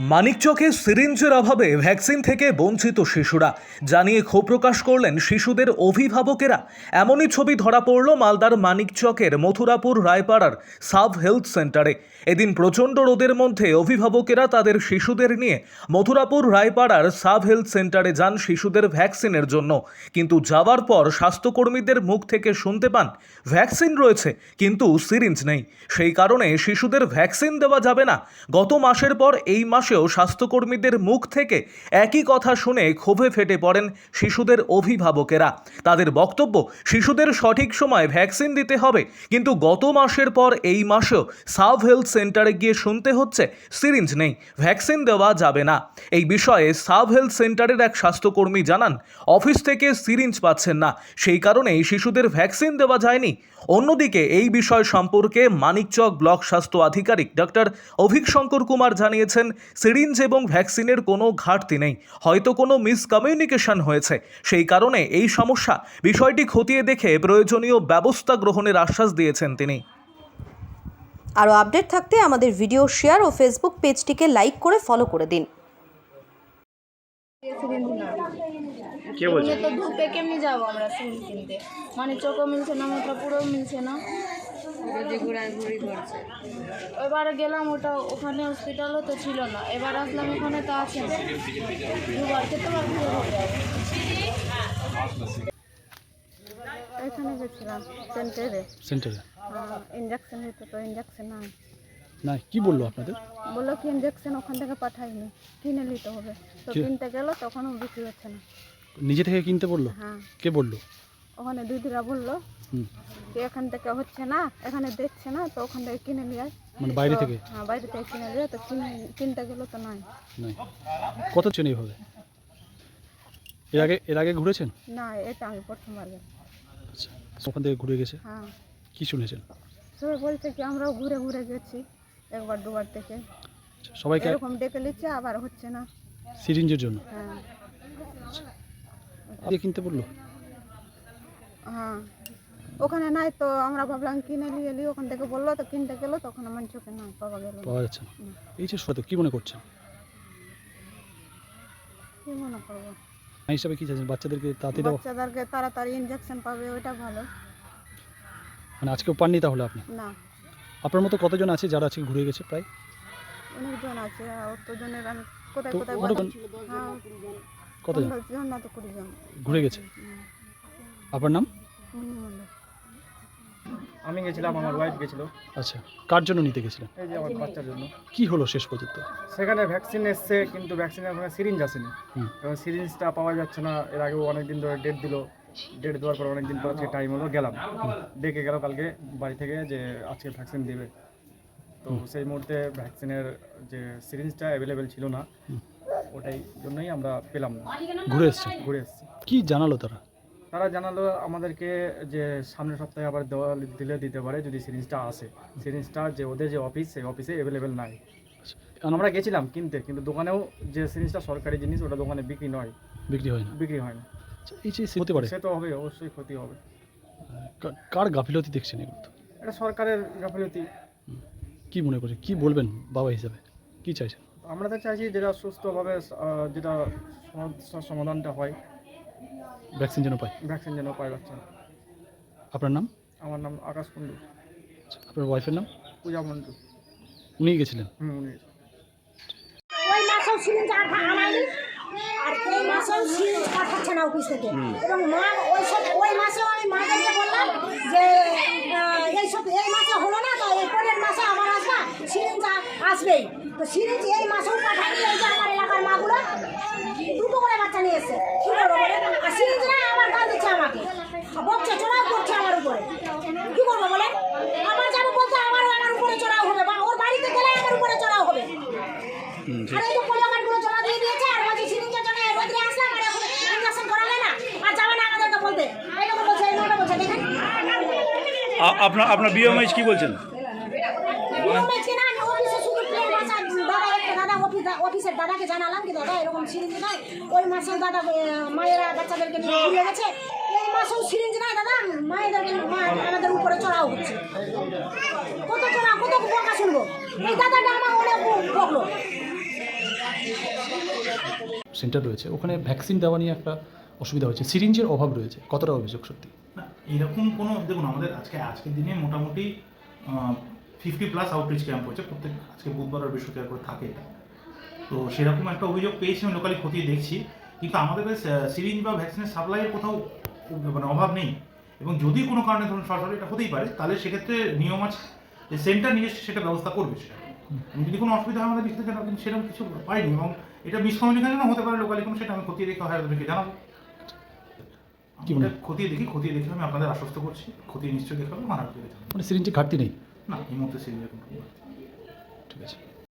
মানিকচকে সিরিঞ্জের অভাবে ভ্যাকসিন থেকে বঞ্চিত শিশুরা। জানিয়ে ক্ষোভ প্রকাশ করলেন শিশুদের অভিভাবকেরা। এমনই ছবি ধরা পড়ল মালদার মানিকচকের মথুরাপুর রায়পাড়ার সাব হেলথ সেন্টারে। এদিন প্রচণ্ড রোদের মধ্যে অভিভাবকেরা তাদের শিশুদের নিয়ে মথুরাপুর রায়পাড়ার সাব হেলথ সেন্টারে যান শিশুদের ভ্যাকসিনের জন্য। কিন্তু যাওয়ার পর স্বাস্থ্যকর্মীদের মুখ থেকে শুনতে পান, ভ্যাকসিন রয়েছে, কিন্তু সিরিঞ্জ নেই। সেই কারণে শিশুদের ভ্যাকসিন দেওয়া যাবে না। গত মাসের পর এই মাসেও স্বাস্থ্যকর্মীদের মুখ থেকে একই কথা শুনে ক্ষোভে ফেটে পড়েন শিশুদের অভিভাবকেরা। তাদের বক্তব্য, শিশুদের সঠিক সময় ভ্যাকসিন দিতে হবে, কিন্তু গত মাসের পর এই মাসেও সাব হেলথ সেন্টারে গিয়ে শুনতে হচ্ছে, সিরিঞ্জ নেই, ভ্যাকসিন দেওয়া যাবে না। এই বিষয়ে সাব হেলথ সেন্টারের এক স্বাস্থ্যকর্মী জানান, অফিস থেকে সিরিঞ্জ পাচ্ছেন না, সেই কারণেই শিশুদের ভ্যাকসিন দেওয়া যায়নি। অন্যদিকে এই বিষয় সম্পর্কে মানিকচক ব্লক স্বাস্থ্য আধিকারিক ডক্টর অভিক শঙ্কর কুমার জানিয়েছেন সিরিঞ্জ এবং ভ্যাকসিনের কোনো ঘাটতি নেই। হয়তো কোনো মিসকমিউনিকেশন হয়েছে। সেই কারণে এই সমস্যা বিষয়টি খতিয়ে দেখে প্রয়োজনীয় ব্যবস্থা গ্রহণের আশ্বাস দিয়েছেন তিনি। আরও আপডেট থাকতে আমাদের ভিডিও শেয়ার ও ফেসবুক পেজটিকে লাইক করে ফলো করে দিন। কে বলছে? তো ধূপে কেমনি যাব আমরা সিলিন্ডার কিনতে। মানে চোখও মিলছে না মোটা পুরো মিলছে না। এবারে গেলাম ওটা ওখানে হসপিটালও তো ছিল না। এবার আসলাম এখানে তো আছে না। দুবার খেতে পারছি এখানে গেছিলাম সেন্টারে সেন্টারে ইঞ্জেকশন হতো তো ইঞ্জেকশন নাই। না কি বলল আপনাদের? বলল কি ইঞ্জেকশন ওখান থেকে পাঠাইনি কিনে নিতে হবে। তো কিনতে গেল তখনও বিক্রি হচ্ছে না। নিজে থেকে কিনতে বলল? হ্যাঁ। কে বলল? ওখানে দিদিরা বলল যে এখান থেকে হচ্ছে না এখানে দেখছে না তো ওখান থেকে কিনে নিয়ে আয়। মানে বাইরে থেকে? হ্যাঁ বাইরে থেকে কিনে নিয়ে তো কিনে কিনতে গেলো তো নাই। নাই। কত চেন এইভাবে? এর আগে এর আগে ঘুরেছেন? না এটা আমি প্রথমবার গেলাম আচ্ছা ওখান থেকে ঘুরে গেছে? হ্যাঁ। কি শুনেছেন? সবাই বলছে কি আমরাও ঘুরে ঘুরে গেছি একবার দুবার থেকে। আচ্ছা, সবাইকে এরকম ডেকে নিচ্ছে আবার হচ্ছে না। সিরিঞ্জের জন্য? হ্যাঁ। আগে কিনতে বলল? হ্যাঁ। ওখানে নাই তো আমরা ভাবলাম কিনে নিয়ে এলি ওখান থেকে বলল তো কিনতে গেলো তখন আমার চোখে না পাওয়া গেল। পাওয়া যাচ্ছে না। এই যে সত্য কি মনে করছেন? কি মনে করব? হিসাবে কি চাইছেন? বাচ্চাদেরকে তাড়াতাড়ি দেওয়া বাচ্চাদেরকে তাড়াতাড়ি ইঞ্জেকশন পাবে ওটা ভালো। মানে আজকেও পাননি তাহলে আপনি? না। আপনার মতো কতজন আছে যারা আজকে ঘুরে গেছে প্রায়? অনেকজন আছে অতজনের আমি কোথায় কোথায় হ্যাঁ। কতজন? পনেরো জন না তো কুড়ি জন। ঘুরে গেছে? আপনার নাম। আমি গেছিলাম আমার ওয়াইফ গেছিল। আচ্ছা কার জন্য নিতে গেছিলেন এই যে আমার বাচ্চার জন্য। কি হলো শেষ পর্যন্ত? সেখানে ভ্যাকসিন এসছে কিন্তু ভ্যাকসিনের ওখানে সিরিঞ্জ আসেনি। এবং সিরিঞ্জটা পাওয়া যাচ্ছে না এর আগেও অনেক দিন ধরে ডেট দিল। ডেট দেওয়ার পর অনেক দিন পর আজকে টাইম হলো গেলাম। ডেকে গেল কালকে বাড়ি থেকে যে আজকে ভ্যাকসিন দেবে। তো সেই মুহূর্তে ভ্যাকসিনের যে সিরিঞ্জটা অ্যাভেলেবেল ছিল না ওটাই জন্যই আমরা পেলাম না। ঘুরে এসছেন? ঘুরে এসেছি। কি জানালো তারা? তারা জানালো আমাদেরকে যে সামনের সপ্তাহে আবার দেওয়া দিলে দিতে পারে যদি সিরিঞ্জটা আসে। সিরিঞ্জটা যে ওদের যে অফিস সেই অফিসে অ্যাভেলেবেল নাই। আমরা গেছিলাম কিনতে কিন্তু দোকানেও যে জিনিসটা সরকারি জিনিস ওটা দোকানে বিক্রি নয়। বিক্রি হয় না? বিক্রি হয় না। আচ্ছা, এই যে হতে পারে সে তো হবে অবশ্যই ক্ষতি হবে। কার গাফিলতি দেখছেন এগুলো? এটা সরকারের গাফিলতি। কি মনে করছেন? কি বলবেন বাবা হিসাবে? কি চাইছেন? আমরা তো চাইছি যেটা সুস্থভাবে যেটা সমস্যার সমাধানটা হয়। ভ্যাকসিন যেন পাই ভ্যাকসিন যেন পায় বাচ্চা। আপনার নাম? আমার নাম আকাশ কুণ্ডু। আচ্ছা, আপনার ওয়াইফের নাম? পূজা মন্ডু উনি গেছিলেন? হুম উনি ওই মাসেও আর আনায়নি আর এই মাসেও সিরিঞ্জ পাঠাচ্ছে না অফিস থেকে। এবং মা ওই সব ওই মাসেও আমি মাদেরকে বললাম যে এই সব এই মাসে হলো না তো এই পরের মাসে আসবা আসবেই। তো সিরিঞ্জ এই মাসেও পাঠায়নি এই যে আমার এলাকার মাগুলো দুটো করে বাচ্চা নিয়ে এসছে কি করব বলেন আর সিরিঞ্জ না আবার গাল দিচ্ছে আমাকে আর বকছে চড়াও করছে আমার উপরে কি করব বলেন আমার যাব বলতে আমারও আমার উপরে চড়াও হবে বা ওর বাড়িতে গেলে আমার উপরে চড়াও হবে আর এই তো পোলিও কার্ডগুলো জমা দিয়ে দিয়েছে আর সিরিঞ্জের জন্য রোদ্রে আসলাম আর এখন ইঞ্জেকশন করালে না। আর যাবে না আমাদেরকে বলতে। বলছে এইভাবে বলছে দেখেন। আপনার আপনার বিএমএইচ কি বলছেন? না আমি অফিসে শুধু দাদা একটা দাদা অফিস অফিসের দাদাকে জানালাম কি দাদা এরকম সিরিঞ্জ নাই। ওই মাসেও দাদা মায়েরা বাচ্চাদেরকে নিয়ে ঘুরে গেছে। এই মাসেও সিরিঞ্জ নাই দাদা মায়েদেরকে মা আমাদের উপরে চড়াও হচ্ছে। কত কত বকা শুনব? এই দাদাটা আমার অনেক বকলো সেন্টার রয়েছে। ওখানে ভ্যাকসিন দেওয়া নিয়ে একটা অসুবিধা হচ্ছে সিরিঞ্জের অভাব রয়েছে। কতটা অভিযোগ সত্যি? না, এরকম কোনো, দেখুন, আমাদের আজকে, আজকের দিনে মোটামুটি ফিফটি প্লাস আউটরিচ ক্যাম্প হচ্ছে প্রত্যেক, আজকে বুধবার আর বৃহস্পতিবার করে থাকে এটা। তো সেরকম একটা অভিযোগ পেয়েছি, আমি লোকালি খতিয়ে দেখছি। কিন্তু আমাদের সিরিঞ্জ বা ভ্যাকসিনের সাপ্লাইয়ের কোথাও মানে অভাব নেই। এবং যদি কোনো কারণে ধরুন সরাসরি এটা হতেই পারে, তাহলে সেক্ষেত্রে নিয়ম আছে যে সেন্টার নিজস্ব সেটা ব্যবস্থা করবে সেটা। যদি কোনো অসুবিধা হয় আমাদের থেকে কিন্তু সেরকম কিছু পাইনি এবং এটা মিসকমিউনিকেশনও হতে পারে লোকালি। কোনো সেটা আমি খতিয়ে দেখে হয় আপনাকে জানাব। কি বলে খতিয়ে দেখি খতিয়ে দেখে আমি আপনাদের আশ্বস্ত করছি। খতিয়ে নিশ্চয়ই দেখাবো মানা করে মানে সিরিঞ্জে ঘাটতি নেই? না এই মুহূর্তে সিরিঞ্জের কোনো ঠিক আছে।